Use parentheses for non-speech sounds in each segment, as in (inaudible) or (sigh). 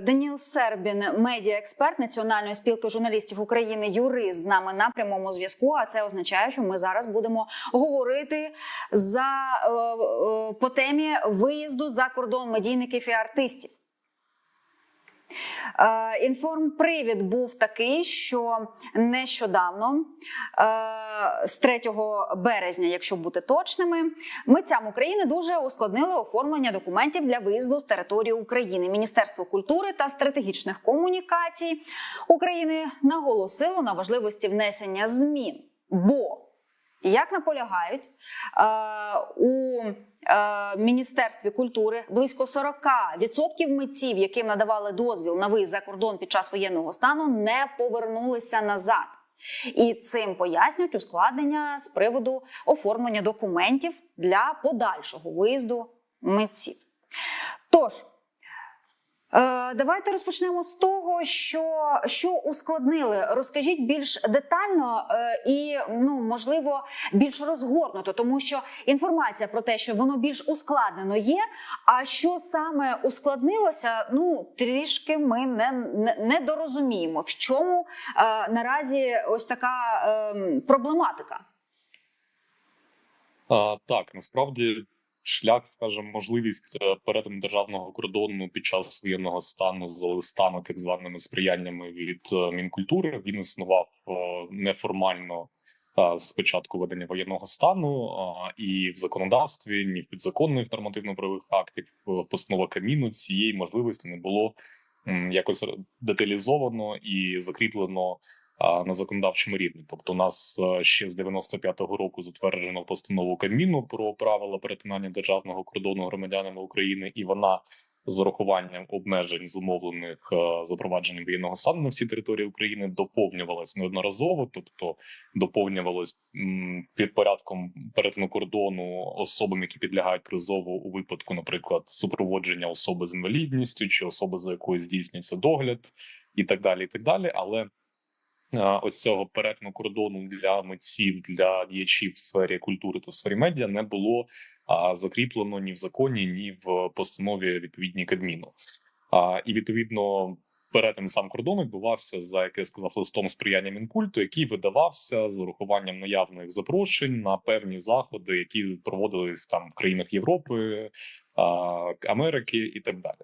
Даніл Сербін, медіаексперт Національної спілки журналістів України, юрист з нами на прямому зв'язку. А це означає, що ми зараз будемо говорити за е, е, по темі виїзду за кордон медійників і артистів. Е, Інформпривід був такий, що нещодавно, е, з 3 березня, якщо бути точними, митцям України дуже ускладнили оформлення документів для виїзду з території України. Міністерство культури та стратегічних комунікацій України наголосило на важливості внесення змін. Бо як наполягають е, у е, міністерстві культури близько 40% митців, яким надавали дозвіл на виїзд за кордон під час воєнного стану, не повернулися назад. І цим пояснюють ускладнення з приводу оформлення документів для подальшого виїзду митців. Тож. Е, Давайте розпочнемо з того, що, що ускладнили. Розкажіть більш детально е, і ну можливо більш розгорнуто, тому що інформація про те, що воно більш ускладнено є. А що саме ускладнилося? Ну трішки ми не, не, не дорозуміємо, в чому е, наразі ось така е, проблематика. А, так, насправді шлях, скажімо, можливість е, перетину державного кордону під час воєнного стану за листами, так званими сприяннями від е, мінкультури, він існував е, неформально з початку ведення воєнного стану і в законодавстві, ні в підзаконних нормативно-правових актів, в постановах Кабміну цієї можливості не було якось деталізовано і закріплено на законодавчому рівні. Тобто, у нас е, ще з 95-го року затверджено постанову Кабміну про правила перетинання державного кордону громадянами України, і вона з урахуванням обмежень, зумовлених е, запровадженням воєнного стану на всій території України, доповнювалась неодноразово, тобто доповнювалось під порядком перетину кордону особам, які підлягають призову у випадку, наприклад, супроводження особи з інвалідністю чи особи, за якою здійснюється догляд, і так далі, і так далі. Але ось цього перетину кордону для митців, для діячів в сфері культури та в сфері медіа не було закріплено ні в законі, ні в постанові відповідній Кабміну. І відповідно перетин сам кордону відбувався за як я сказав листом сприяння мінкульту, який видавався з урахуванням наявних запрошень на певні заходи, які проводились там в країнах Європи, Америки і так далі.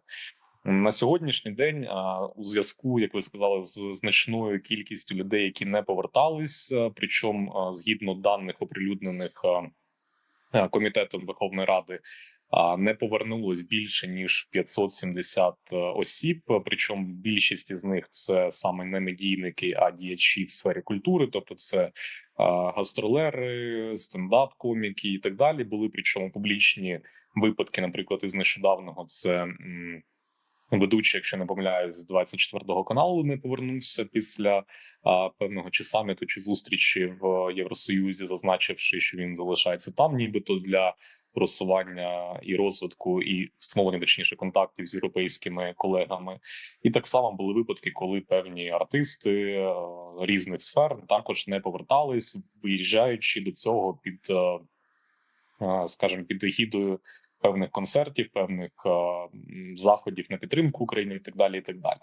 На сьогоднішній день у зв'язку, як ви сказали, з значною кількістю людей, які не повертались, причому згідно даних оприлюднених комітетом Верховної Ради, не повернулось більше ніж 570 осіб. Причому більшість із них це саме не медійники, а діячі в сфері культури, тобто це гастролери, стендап-коміки і так далі. Були причому публічні випадки, наприклад, із нещодавного це. М, Ведучий, якщо не помиляюсь, з 24-го каналу не повернувся після а, певного чи саміту чи зустрічі в Євросоюзі, зазначивши, що він залишається там, нібито для просування і розвитку, і встановлення точніше контактів з європейськими колегами. І так само були випадки, коли певні артисти е, різних сфер також не повертались, виїжджаючи до цього під, е, е, скажімо, під егідою певних концертів, певних е, заходів на підтримку України і так далі. І так далі.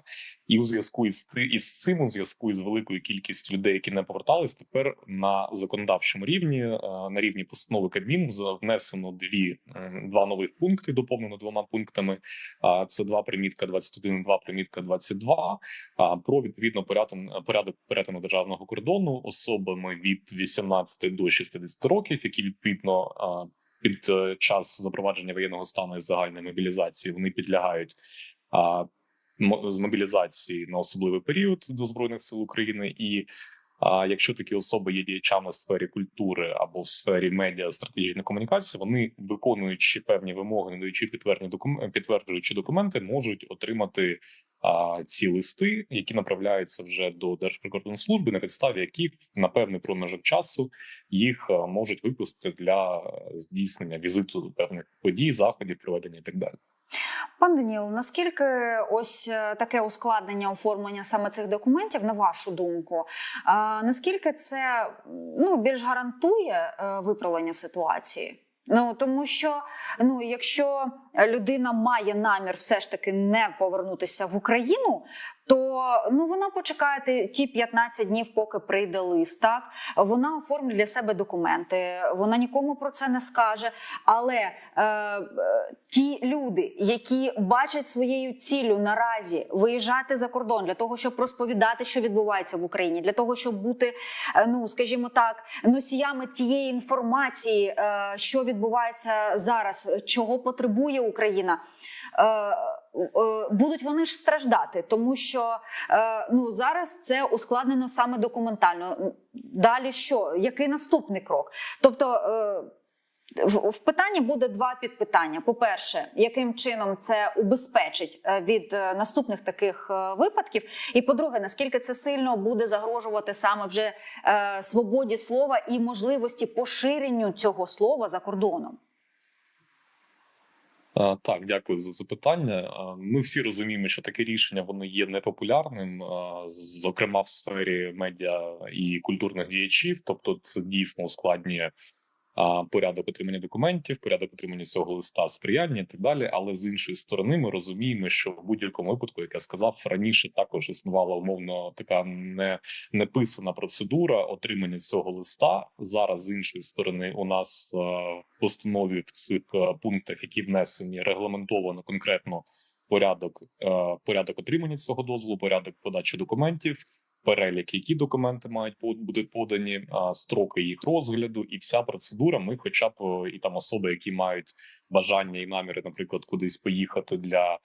І у зв'язку із із цим, у зв'язку із великою кількістю людей, які не повертались, тепер на законодавчому рівні, е, на рівні постанови Кабміну, за- внесено дві м, два нових пункти, доповнено двома пунктами. А це два примітка 21, два примітка 22, а, про відповідно порядок, порядок перетину державного кордону особами від 18 до 60 років, які відповідно а, під е, час запровадження воєнного стану і загальної мобілізації вони підлягають а, з мобілізації на особливий період до збройних сил України. І а, якщо такі особи є діячами в сфері культури або в сфері медіа стратегічної комунікації, вони виконуючи певні вимоги, надаючи підтверджені докум... підтверджуючи документи, можуть отримати а, ці листи, які направляються вже до Держприкордонслужби, на підставі яких на певний проміжок часу їх можуть випустити для здійснення візиту до певних подій, заходів, проведення і так далі. Пан Даніл, наскільки ось е, таке ускладнення оформлення саме цих документів, на вашу думку, наскільки це ну більш гарантує е, виправлення ситуації? Ну тому що ну, якщо людина має намір все ж таки не повернутися в Україну, то ну вона почекає ті- ті 15 днів, поки прийде лист. Так вона оформить для себе документи, вона нікому про це не скаже. Але е, ті люди, які бачать своєю ціллю наразі виїжджати за кордон для того, щоб розповідати, що відбувається в Україні, для того, щоб бути, е, ну скажімо так, носіями тієї інформації, е, що відбувається зараз, чого потребує Україна. е, Будуть вони ж страждати, тому що е, ну зараз це ускладнено саме документально. Далі що? Який наступний крок? Тобто е, в, питанні буде два підпитання: по-перше, яким чином це убезпечить е, від е, наступних таких е, випадків? І по-друге, наскільки це сильно буде загрожувати саме вже е, свободі слова і можливості поширенню цього слова за кордоном? Так, дякую за запитання. Ми всі розуміємо, що таке рішення воно є непопулярним, зокрема в сфері медіа і культурних діячів. Тобто, це дійсно ускладнює порядок отримання документів, порядок отримання цього листа, сприяння і так далі. Але з іншої сторони, ми розуміємо, що в будь-якому випадку, як я сказав, раніше також існувала умовно така не неписана процедура отримання цього листа. Зараз з іншої сторони, у нас в постанові в цих пунктах, які внесені, регламентовано конкретно порядок, порядок отримання цього дозволу, порядок подачі документів. Перелік, які документи мають бути подані, строки їх розгляду, і вся процедура. Ми, хоча б і там особи, які мають бажання і наміри, наприклад, кудись поїхати для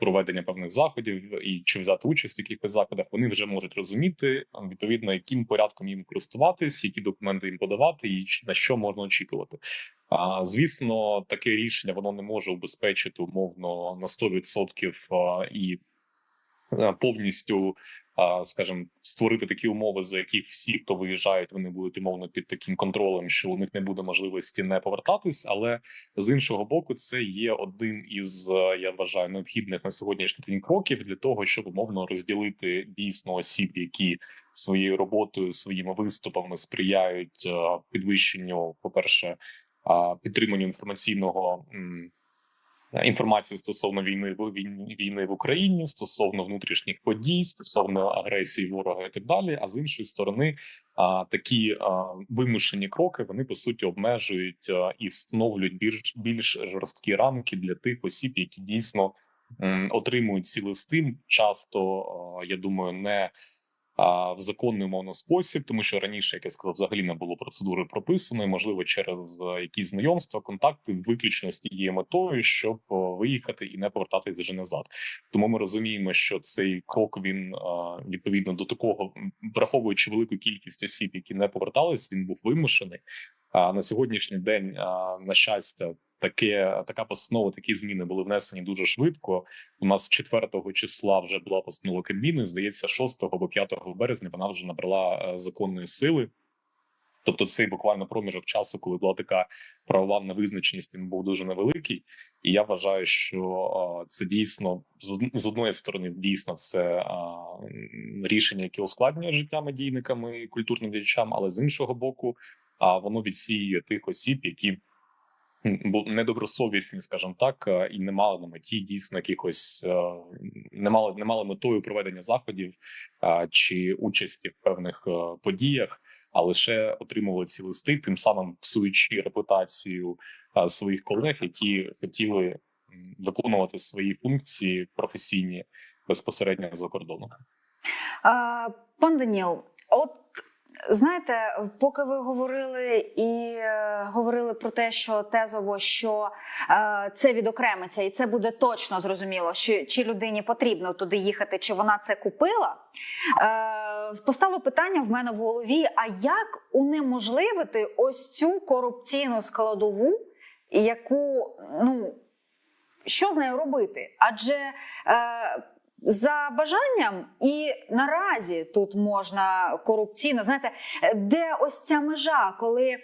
проведення певних заходів і чи взяти участь в якихось заходах, вони вже можуть розуміти відповідно, яким порядком їм користуватись, які документи їм подавати, і на що можна очікувати. А звісно, таке рішення воно не може убезпечити умовно на 100% і повністю, скажімо, створити такі умови, за яких всі, хто виїжджають, вони будуть умовно під таким контролем, що у них не буде можливості не повертатись. Але з іншого боку, це є один із е, я вважаю необхідних на сьогоднішній день кроків для того, щоб умовно розділити дійсно осіб, які своєю роботою, своїми виступами сприяють е, підвищенню, по перше, підтриманню інформаційного. Інформації стосовно війни війни в Україні стосовно внутрішніх подій, стосовно агресії ворога і так далі. А з іншої сторони, такі вимушені кроки вони по суті обмежують і встановлюють більш більш жорсткі рамки для тих осіб, які дійсно отримують ці листи. Часто я думаю, не в законний умовно спосіб, тому що раніше, як я сказав, взагалі не було процедури прописаної, можливо, через е, якісь знайомства, контакти, виключно з тією метою, щоб е, виїхати і не повертатись вже назад. Тому ми розуміємо, що цей крок він е, відповідно до такого, враховуючи велику кількість осіб, які не повертались, він був вимушений. А на сьогоднішній день, на щастя, таке така постанова, такі зміни були внесені дуже швидко. У нас 4 числа вже була постанова Кабміну. і, Здається, 6 або 5 березня вона вже набрала е, законної сили. Тобто, цей буквально проміжок часу, коли була така правова невизначеність, він був дуже невеликий. І я вважаю, що це дійсно з од- одної сторони, дійсно, це рішення, яке ускладнює життя медійникам і культурним діячам, але з іншого боку, а воно відсіює тих осіб, які (laughs) недобросовісні, скажімо так, е, і не мали на меті дійсно якихось е, не мали не мали метою проведення заходів е, чи участі в певних подіях, а лише отримували ці листи, тим самим псуючи репутацію своїх колег, які хотіли виконувати свої функції професійні безпосередньо за кордоном. Пан Даніл, от знаєте, поки ви говорили і е, говорили про те, що тезово, що е, це відокремиться, і це буде точно зрозуміло, що чи людині потрібно туди їхати, чи вона це купила. Е, постало питання в мене в голові: а як унеможливити ось цю корупційну складову, яку ну що з нею робити? Адже е, за бажанням і наразі тут можна корупційно, знаєте, де ось ця межа, коли е,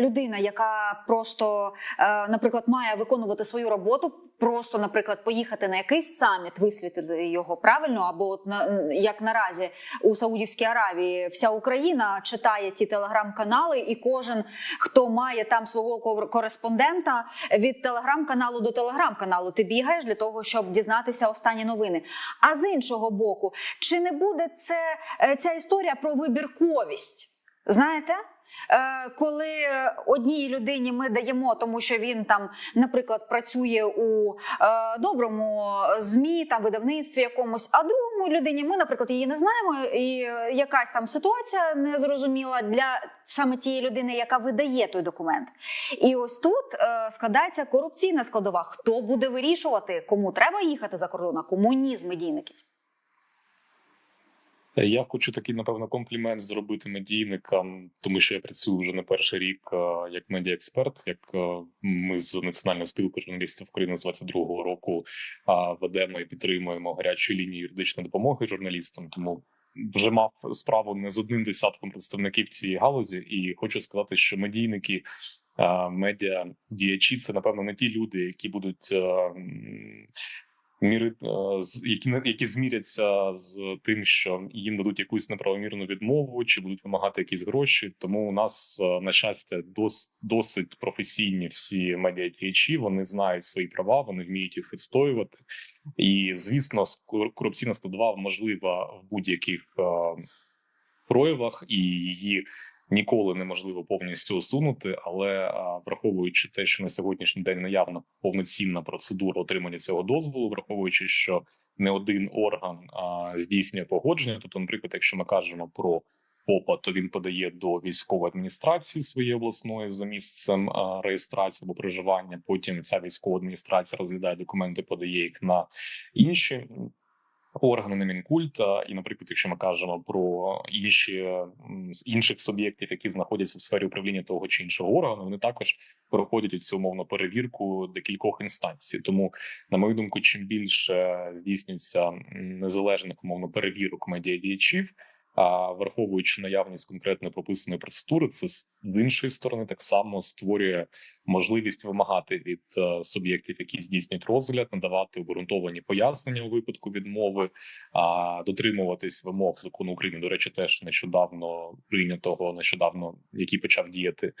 людина, яка просто, е, наприклад, має виконувати свою роботу, просто, наприклад, поїхати на якийсь саміт, висвітити його правильно, або от на як наразі у Саудівській Аравії вся Україна читає ті телеграм-канали, і кожен, хто має там свого кореспондента від телеграм-каналу до телеграм-каналу, ти бігаєш для того, щоб дізнатися останні новини. А з іншого боку, чи не буде це е, ця історія про вибірковість? Знаєте? Е, Коли одній людині ми даємо, тому що він там, наприклад, працює у е, доброму змі, там видавництві якомусь, а другому людині ми, наприклад, її не знаємо, і якась там ситуація незрозуміла для саме тієї людини, яка видає той документ. І ось тут е, складається корупційна складова. Хто буде вирішувати, кому треба їхати за кордон, а кому ні з медійників? Я хочу такий, напевно, комплімент зробити медійникам, тому що я працюю вже не перший рік е, як медіаексперт. Як е, ми з Національної спілки журналістів України з 22-го року ведемо і підтримуємо гарячу лінію юридичної допомоги журналістам. Тому вже мав справу не з одним десятком представників цієї галузі, і хочу сказати, що медійники. е, Медіа діячі це напевно не ті люди, які будуть е, міри, е, які які зміряться з тим, що їм дадуть якусь неправомірну відмову, чи будуть вимагати якісь гроші. Тому у нас е, на щастя дос, досить професійні всі медіадіячі. Вони знають свої права, вони вміють їх відстоювати. І звісно, корупційна складова можлива в будь-яких е, проявах, і її ніколи неможливо повністю усунути. Але враховуючи те, що на сьогоднішній день наявна повноцінна процедура отримання цього дозволу, враховуючи, що не один орган здійснює погодження. Тобто, наприклад, якщо ми кажемо про ФОПа, то він подає до військової адміністрації своєї обласної за місцем реєстрації або проживання. Потім ця військова адміністрація розглядає документи, подає їх на інші органи на Мінкульта. І, наприклад, якщо ми кажемо про інші інших суб'єктів, які знаходяться в сфері управління того чи іншого органу, вони також проходять цю умовну перевірку декількох інстанцій. Тому, на мою думку, чим більше здійснюється незалежних умовно перевірок медіадіячів, а враховуючи наявність конкретно прописаної процедури, це з- іншої сторони так само створює можливість вимагати від е, суб'єктів, які здійснюють розгляд, надавати обґрунтовані пояснення у випадку відмови, а дотримуватись вимог закону України. До речі, теж нещодавно прийнятого, нещодавно який почав діяти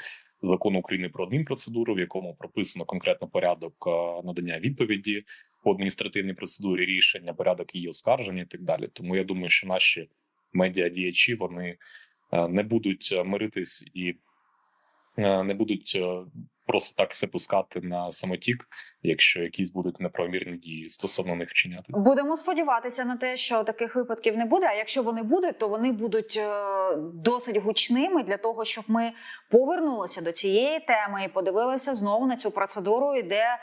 закону України про адмінпроцедуру, в якому прописано конкретно порядок е, надання відповіді по адміністративній процедурі, рішення, порядок її оскарження і так далі. Тому я думаю, що наші медіадіячі вони е, не будуть е, миритись і е, не будуть просто так все пускати на самотік, якщо якісь будуть неправомірні дії стосовно них вчиняти. Будемо сподіватися на те, що таких випадків не буде. А якщо вони будуть, то вони будуть досить гучними для того, щоб ми повернулися до цієї теми і подивилися знову на цю процедуру, і де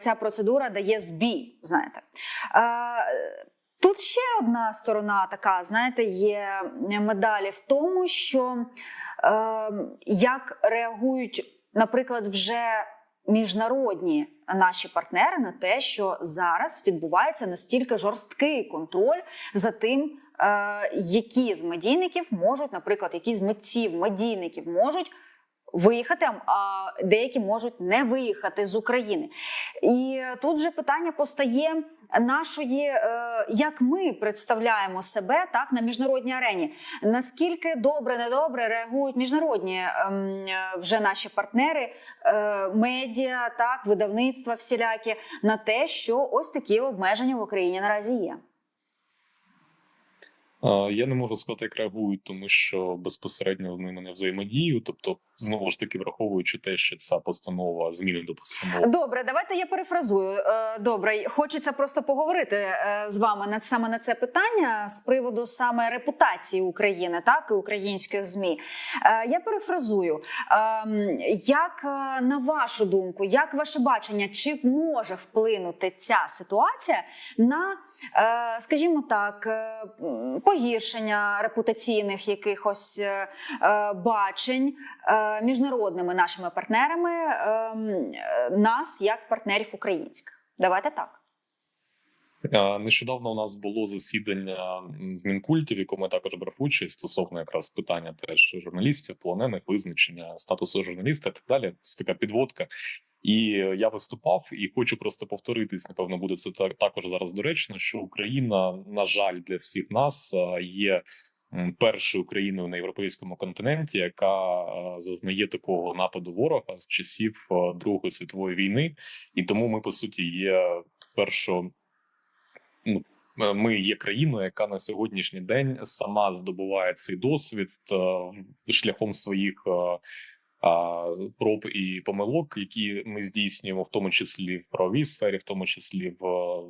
ця процедура дає збій. Знаєте. Тут ще одна сторона така, знаєте, є медалі в тому, що е, як реагують, наприклад, вже міжнародні наші партнери на те, що зараз відбувається настільки жорсткий контроль за тим, е, які з медійників можуть, наприклад, які з митців, медійників можуть. Виїхати, а деякі можуть не виїхати з України. І тут вже питання постає нашої, е, як ми представляємо себе так на міжнародній арені. Наскільки добре, недобре реагують міжнародні ем, вже наші партнери, е, медіа, так, видавництва всілякі на те, що ось такі обмеження в Україні наразі є. Я не можу сказати, як реагують, тому що безпосередньо з ними не взаємодію. Тобто, знову ж таки, враховуючи те, що ця постанова зміни до постанови Добре, давайте я перефразую. Е, Добре, хочеться просто поговорити е, з вами на саме на це питання з приводу саме репутації України, так і українських змі. Е, Я перефразую. Ем, Як на вашу думку, як ваше бачення, чи може вплинути ця ситуація на, скажімо так, погіршення репутаційних якихось е, е, бачень е, міжнародними нашими партнерами нас як партнерів українських? Давайте так. Нещодавно у нас було засідання в Мінкульті, в якому я також брав участь стосовно якраз питання теж журналістів, полонених, визначення статусу журналіста і так далі. Це така підводка. І я виступав і хочу просто повторитись. Напевно, буде це так також зараз доречно. Що Україна, на жаль, для всіх нас е, є першою країною на європейському континенті, яка е, зазнає такого нападу ворога з часів е, Другої світової війни, і тому ми по суті є першою. Ну, е, ми є країною, яка на сьогоднішній день сама здобуває цей досвід е, шляхом своїх е, проб і помилок, які ми здійснюємо, в тому числі в правовій сфері, в тому числі в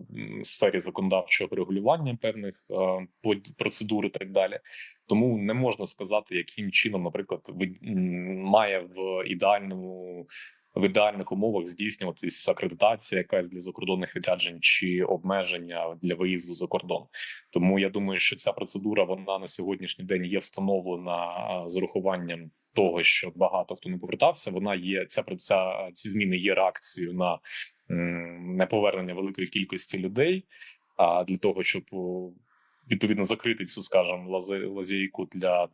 сфері законодавчого регулювання певних процедур і так далі. Тому не можна сказати, яким чином, наприклад, має в ідеальному. В ідеальних умовах здійснюватись акредитація, якась для закордонних відряджень чи обмеження для виїзду за кордон. Тому я думаю, що ця процедура вона на сьогоднішній день є встановлена з урахуванням того, що багато хто не повертався. Вона є ця ця, ці зміни є реакцією на неповернення великої кількості людей. А для того, щоб відповідно закрити цю, скажімо, лазейку для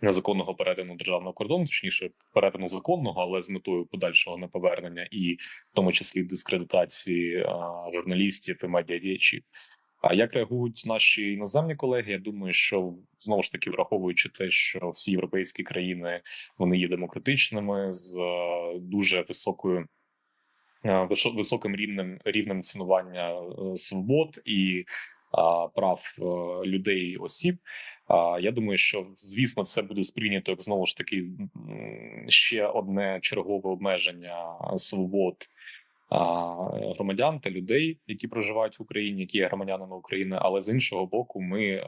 незаконного перетину державного кордону, точніше перетину законного, але з метою подальшого неповернення, і в тому числі дискредитації а, журналістів і медіадіячів. А як реагують наші іноземні колеги? Я думаю, що знову ж таки враховуючи те, що всі європейські країни вони є демократичними з е, дуже високою е, високим рівнем рівнем цінування е, свобод і прав людей осіб. Я думаю, що звісно це буде сприйнято як знову ж таки ще одне чергове обмеження свобод громадян та людей, які проживають в Україні, які є громадянами України. Але з іншого боку, ми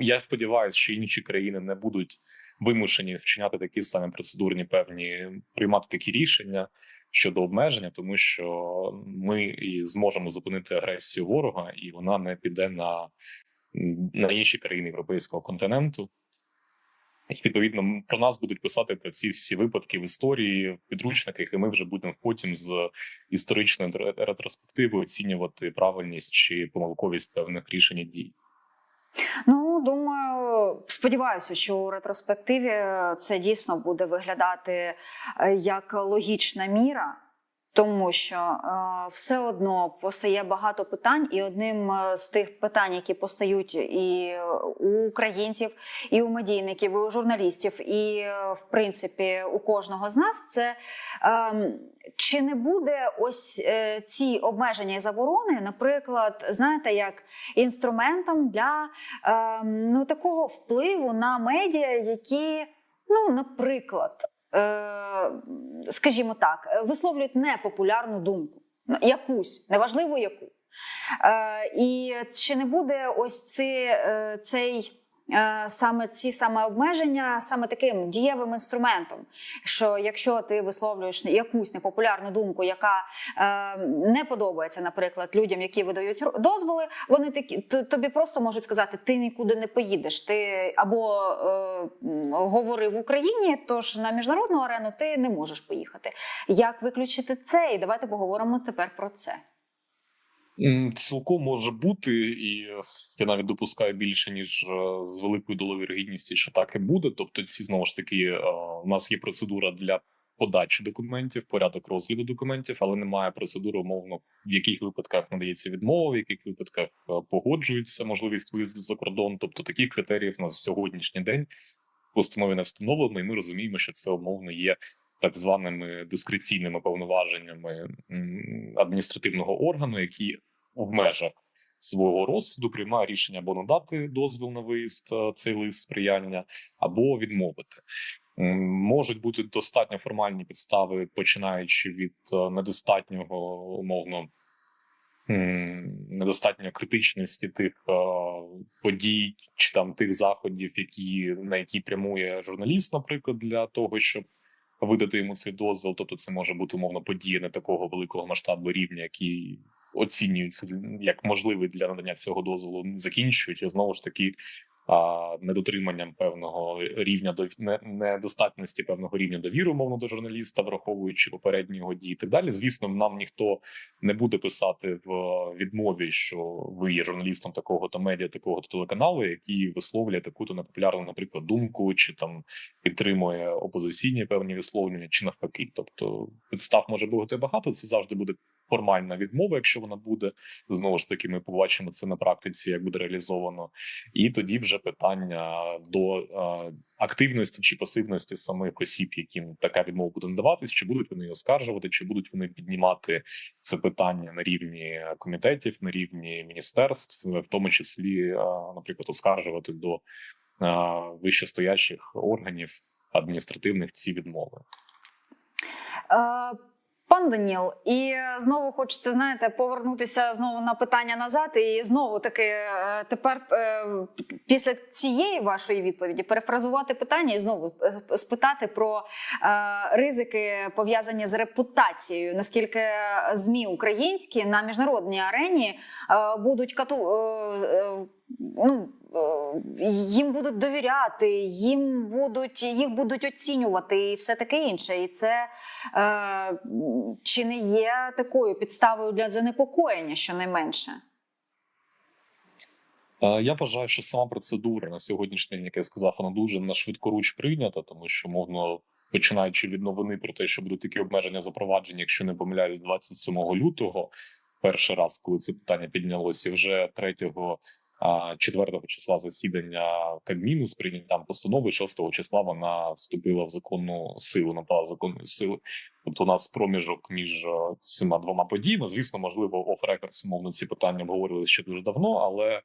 я сподіваюся, що інші країни не будуть вимушені вчиняти такі самі процедурні певні приймати такі рішення щодо обмеження, тому що ми і зможемо зупинити агресію ворога, і вона не піде на, на інші країни європейського континенту. І відповідно про нас будуть писати про ці всі випадки в історії, в підручниках, і ми вже будемо потім з історичної ретро- ретроспективи оцінювати правильність чи помилковість певних рішень і дій. Ну, думаю, сподіваюся, що у ретроспективі це дійсно буде виглядати е, як логічна міра. Тому що е, все одно постає багато питань, і одним е, з тих питань, які постають і у українців, і у медійників, і у журналістів, і е, в принципі у кожного з нас, це е, чи не буде ось е, ці обмеження і заборони, наприклад, знаєте, як інструментом для е, ну, такого впливу на медіа, які, ну, наприклад, скажімо так, висловлюють непопулярну думку, Ну, якусь, неважливо яку. Е, і чи не буде ось е, цей. Е, Саме ці саме обмеження, саме таким дієвим інструментом, що якщо ти висловлюєш якусь непопулярну думку, яка е, не подобається, наприклад, людям, які видають дозволи, вони такі тобі просто можуть сказати: ти нікуди не поїдеш. Ти або е, говори в Україні, тож на міжнародну арену ти не можеш поїхати. Як виключити це? І давайте поговоримо тепер про це. Цілком може бути, і я навіть допускаю більше ніж е, з великою долою вірогідністю, що так і буде. Тобто, ці знову ж таки, е, у нас є процедура для подачі документів, порядок розгляду документів, але немає процедури, умовно, в яких випадках надається відмова, в яких випадках е, погоджується можливість виїзду за кордон. Тобто таких критеріїв на сьогоднішній день в установі не встановлено, і ми розуміємо, що це умовно є так званими дискреційними повноваженнями адміністративного органу, які в межах свого розсуду приймає рішення або надати дозвіл на виїзд е, цей лист сприяння, або відмовити. Можуть бути достатньо формальні підстави, починаючи від е, недостатнього умовно недостатньо критичності тих е, подій чи там тих заходів, які на які прямує журналіст, наприклад, для того, щоб видати йому цей дозвіл. Тобто, це може бути умовно подія не такого великого масштабу рівня, які оцінюються як можливий для надання цього дозволу, закінчують. І знову ж таки недотриманням певного рівня до недостатності певного рівня довіри, умовно до журналіста, враховуючи попередні його дії, так далі. Звісно, нам ніхто не буде писати в відмові, що ви є журналістом такого то медіа, такого то телеканалу, який висловлює таку то непопулярну, наприклад, думку, чи там підтримує опозиційні певні висловлювання, чи навпаки. Тобто підстав може бути багато. Це завжди буде формальна відмова, якщо вона буде знову ж таки. Ми побачимо це на практиці, як буде реалізовано, і тоді вже питання до е, активності чи пасивності самих осіб, яким така відмова буде надаватись, чи будуть вони оскаржувати, чи будуть вони піднімати це питання на рівні комітетів, на рівні міністерств, в тому числі, е, наприклад, оскаржувати до е, вищестоящих органів адміністративних ці відмови. Е, Пан Даніл, і знову хочеться знаєте повернутися знову на питання назад, і знову таки е, тепер е, після цієї вашої відповіді перефразувати питання і знову е, спитати про е, ризики пов'язані з репутацією. Наскільки змі українські на міжнародній арені е, будуть кату е, е, ну. е, Їм будуть довіряти, їм будуть їх будуть оцінювати, і все таке інше. І це е, чи не є такою підставою для занепокоєння, щонайменше? Е, Я вважаю, що сама процедура на сьогоднішній день, як я сказав, вона дуже на швидкоруч прийнята, тому що мовно починаючи від новини про те, що будуть такі обмеження запроваджені, якщо не помиляюсь, 27 лютого, перший раз, коли це питання піднялося, і вже 3 а, 4 числа засідання Кабміну з прийняттям постанови 6 числа вона вступила в законну силу, набрала законної сили. Тобто у нас проміжок між е, цими двома подіями. Звісно, можливо, оф-рекордс, умовно ці питання обговорювалися ще дуже давно, але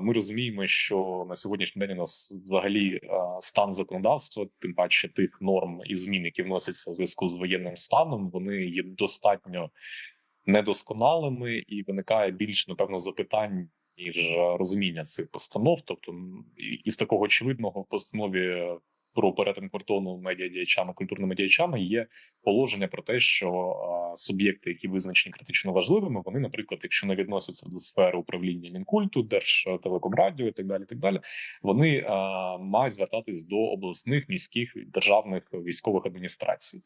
ми розуміємо, що на сьогоднішній день у нас взагалі а, стан законодавства, тим паче тих норм і змін, які вносяться у зв'язку з воєнним станом, вони є достатньо недосконалими, і виникає більше напевно запитань. Ніж е, розуміння цих постанов, тобто із такого очевидного в постанові про перетин кордону медіадіячами, культурними діячами є положення про те, що суб'єкти, які визначені критично важливими, вони, наприклад, якщо не відносяться до сфери управління мінкульту, держтелекомрадіо і так далі, так далі, вони а, мають звертатись до обласних міських державних військових адміністрацій.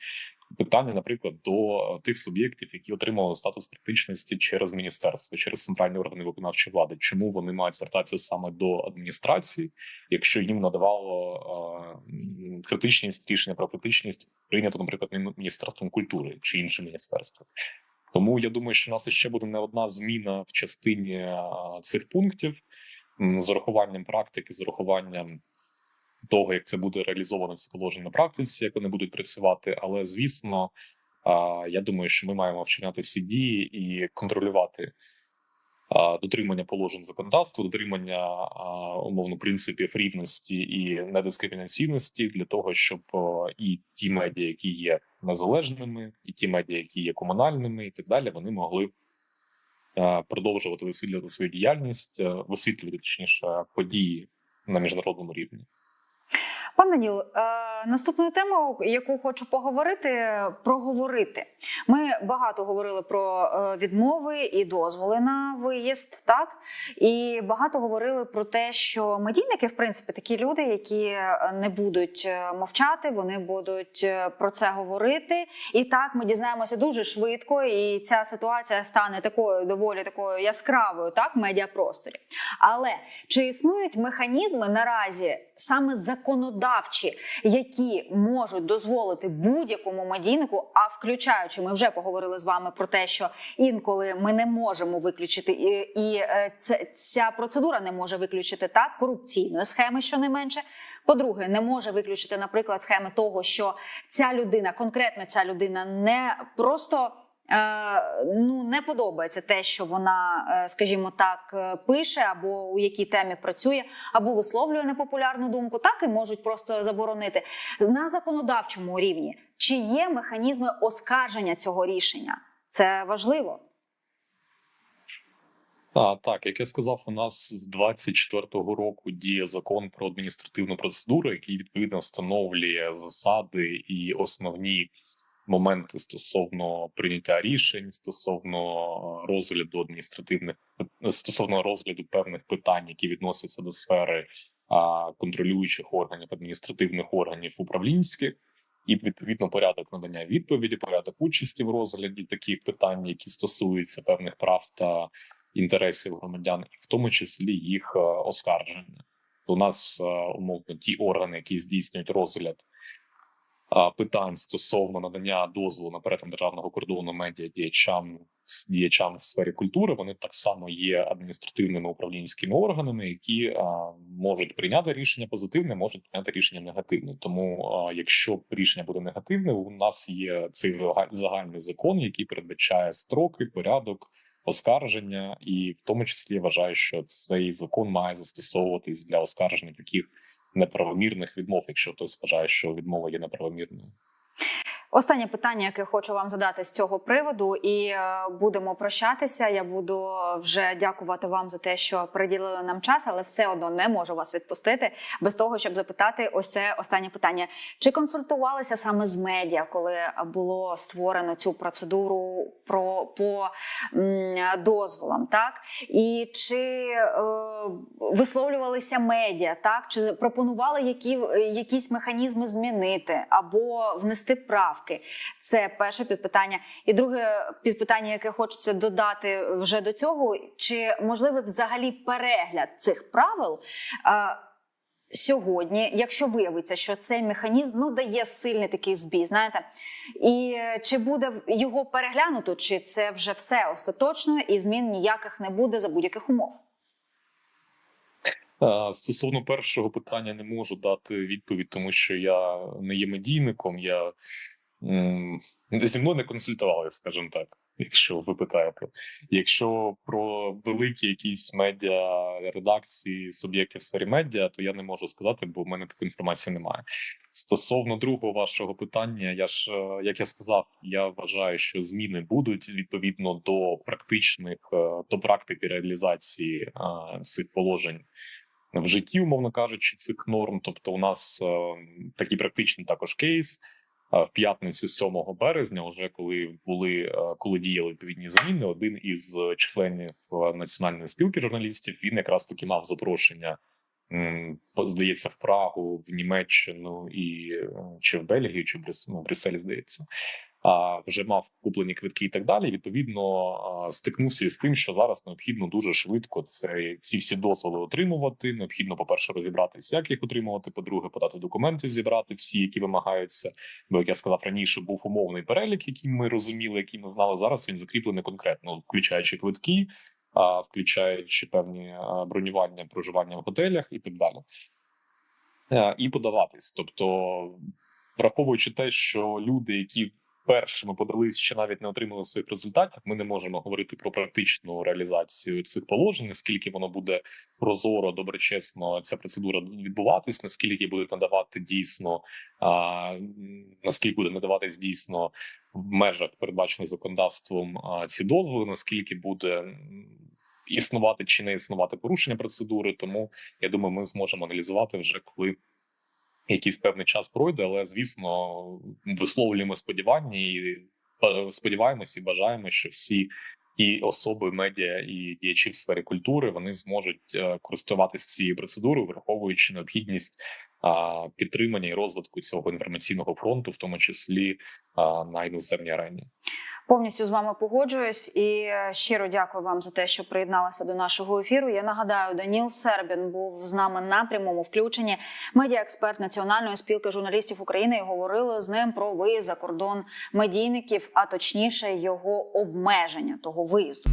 Питання, наприклад, до е, тих суб'єктів, які отримали статус критичності через міністерство, через центральні органи виконавчої влади, чому вони мають звертатися саме до адміністрації, якщо їм надавало е, критичність рішення про критичність прийнято, наприклад, міністерством культури чи іншим міністерством. Тому я думаю, що у нас ще буде не одна зміна в частині е, цих пунктів з урахуванням практики, з урахуванням того, як це буде реалізовано це положення на практиці, як вони будуть працювати. Але звісно, я думаю, що ми маємо вчиняти всі дії і контролювати дотримання положень законодавства, дотримання умовно принципів рівності і недискримінаційності для того, щоб і ті медіа, які є незалежними, і ті медіа, які є комунальними, і так далі, вони могли. Продовжувати висвітлювати свою діяльність, е, висвітлювати точніше події на міжнародному рівні. Пан Даніл, е, наступною темою, яку хочу поговорити, проговорити. Ми багато говорили про е, відмови і дозволи на виїзд, так і багато говорили про те, що медійники, в принципі, такі люди, які е, не будуть е, мовчати, вони будуть про це говорити. І так ми дізнаємося дуже швидко, і ця ситуація стане такою доволі такою яскравою, так в медіапросторі. Але чи існують механізми наразі саме законодавчі, які можуть дозволити будь-якому медійнику, а включаючи, ми вже поговорили з вами про те, що інколи ми не можемо виключити, і, і е, це, ця процедура не може виключити так корупційної схеми, що не менше. По-друге, не може виключити, наприклад, схеми того, що ця людина, конкретно ця людина, не просто. Е, ну не подобається те, що вона, е, скажімо так, е, пише або у якій темі працює, або висловлює непопулярну думку, так і можуть просто заборонити на законодавчому рівні. Чи є механізми оскарження цього рішення? Це важливо. А, так, як я сказав, у нас з 24-го року діє закон про адміністративну процедуру, який відповідно встановлює засади і основні моменти стосовно прийняття рішень, стосовно розгляду адміністративних стосовно розгляду певних питань, які відносяться до сфери а, контролюючих органів, адміністративних органів управлінських, і відповідно порядок надання відповіді, порядок участі в розгляді таких питань, які стосуються певних прав та інтересів громадян, і в тому числі їх е, оскарження. У нас е, умовно ті органи, які здійснюють розгляд питань стосовно надання дозволу на перетин державного кордону медіа діячам діячам в сфері культури, вони так само є адміністративними управлінськими органами, які а, можуть прийняти рішення позитивне, можуть прийняти рішення негативне. Тому, а, якщо рішення буде негативне, у нас є цей загаль- загальний закон, який передбачає строки, порядок. Оскарження, і в тому числі я вважаю, що цей закон має застосовуватись для оскарження таких неправомірних відмов, якщо хтось вважає, що відмова є неправомірною. Останнє питання, яке хочу вам задати з цього приводу, і е, будемо прощатися. Я буду вже дякувати вам за те, що приділили нам час, але все одно не можу вас відпустити без того, щоб запитати ось це останнє питання. Чи консультувалися саме з медіа, коли було створено цю процедуру про по дозволам? Так і чи е, висловлювалися медіа, так чи пропонували які, якісь механізми змінити або внести правки? Це перше підпитання. І друге підпитання, яке хочеться додати вже до цього: чи можливий взагалі перегляд цих правил? Сьогодні, якщо виявиться, що цей механізм ну дає сильний такий збій, знаєте, і чи буде його переглянуто, чи це вже все остаточно і змін ніяких не буде за будь-яких умов? Е, Стосовно першого питання не можу дати відповідь, тому що я не є медійником. Я зі мною не консультували, скажімо так. Якщо ви питаєте, якщо про великі якісь медіа редакції суб'єктів в сфері медіа, то я не можу сказати, бо в мене такої інформації немає. Стосовно другого вашого питання, я ж е, як я сказав, я вважаю, що зміни будуть відповідно до практичних е, до практики реалізації е, цих положень в житті, умовно кажучи, цих норм. Тобто, у нас е, такий практичний також кейс. Е, В п'ятницю 7 березня, вже коли були е, коли діяли відповідні заміни, один із членів е, національної спілки журналістів він якраз таки мав запрошення, здається, в Прагу, в Німеччину і е, чи в Бельгію, чи в Брюс, ну, Брюсселі, здається. Вже мав куплені квитки і так далі. Відповідно, стикнувся із тим, що зараз необхідно дуже швидко це ці всі дозволи отримувати. Необхідно, по перше, розібратися, як їх отримувати. По-друге, подати документи, зібрати всі, які вимагаються. Бо як я сказав раніше, був умовний перелік, який ми розуміли, який ми знали. Зараз він закріплений конкретно, включаючи квитки, включаючи певні бронювання, проживання в готелях і так далі. Е, І подаватись, тобто, враховуючи те, що люди, які першими подались, ще навіть не отримали своїх результатів, ми не можемо говорити про практичну реалізацію цих положень, наскільки воно буде прозоро, доброчесно ця процедура відбуватись, наскільки будуть надавати дійсно, а, наскільки буде надаватись дійсно в межах передбачених законодавством а, ці дозволи, наскільки буде. Існувати чи не існувати порушення процедури, тому я думаю, ми зможемо аналізувати вже коли якийсь певний час пройде, але звісно, висловлюємо сподівання і е, сподіваємося і бажаємо, що всі і особи медіа, і діячі в сфері культури вони зможуть е, користуватися цією процедурою, враховуючи необхідність підтримання і розвитку цього інформаційного фронту, в тому числі на іноземній арені. Повністю з вами погоджуюсь і е, щиро дякую вам за те, що приєдналися до нашого ефіру. Я нагадаю, Даніл Сербін був з нами на прямому включенні. Медіаексперт Національної спілки журналістів України і говорили з ним про виїзд за кордон медійників, а точніше його обмеження того виїзду.